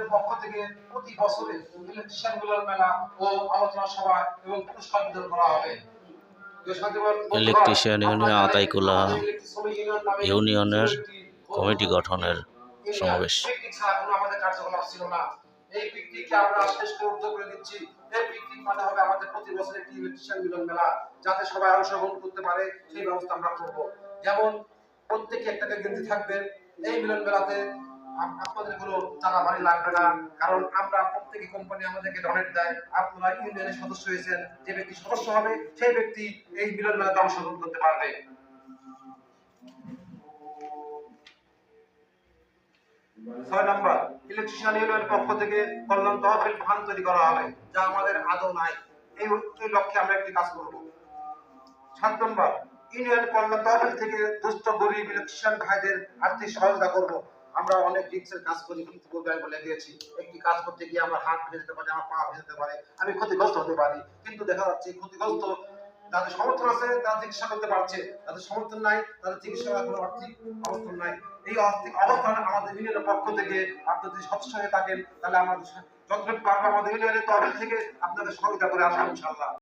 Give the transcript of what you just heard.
ইউনিয়নের পক্ষ থেকে প্রতি বছরে ইলেকট্রিশিয়ান মেলা ও আলোচনা সভা এবং পুরস্কার বিতরণ করা হবে। ইলেকট্রিশিয়ান ইউনিয়ন আতাইকুলা ইউনিয়নের কমিটি গঠনের সমাবেশ। পিকনিক ছাড়া কোনো আমাদের কার্যকলাপ ছিল না। এই পিকনিককে আমরা শেষ করে করে দিচ্ছি। এই পিকনিক মানে হবে আমাদের প্রতি বছর একটি ইলেকট্রিশিয়ান মিলন মেলা যাতে সবাই অংশগ্রহণ করতে পারে সেই ব্যবস্থা আমরা করব। যেমন প্রত্যেকে একটা গেঞ্জি থাকবে। এই মিলন মেলাতে আপনাদের কারণ আমরা কোম্পানি আমাদেরকে ডোনেট দেয়। আপনারা ইউনিয়নের সদস্য হয়েছেন, যে ব্যক্তি সদস্য হবে, সেই ব্যক্তি এই মিলন মেলাতে অংশগ্রহণ করতে পারবে। ছয় নম্বর ইলেকট্রিশিয়ান ইউনিয়নের পক্ষ থেকে কল্যাণ তহবিল ফান্ড তৈরি করা হবে, যা আমাদের আদৌ নাই। এই এই লক্ষ্যে আমরা একটি কাজ করব। সাত নম্বর ইউনিয়ন কল্যাণ তহবিল থেকে দুস্থ গরিব ইলেকট্রিশিয়ান ভাইদের আর্থিক সহায়তা করব। আমরা অনেক রিক্সের কাজ করি, কিন্তু আমি বলে দিয়েছি, একটি কাজ করতে গিয়ে আমার হাত ভেঙে যেতে পারে, আমার পা ভেঙে যেতে পারে, আমি ক্ষতিগ্রস্ত হতে পারি। কিন্তু দেখা যাচ্ছে ক্ষতিগ্রস্ত তাদের সমর্থন আছে, তারা চিকিৎসা করতে পারছে। তাদের সমর্থন নাই, তাদের চিকিৎসা কোনো আর্থিক অবস্থান নাই। এই আর্থিক অবস্থান আমাদের ইউনিয়নের পক্ষ থেকে আপনি যদি সদস্য হয়ে থাকেন, তাহলে আমাদের যতটুকু পারব আমাদের ইউনিয়নের তহবিল থেকে আপনাদের সহযোগিতা করে আসব ইনশাল্লাহ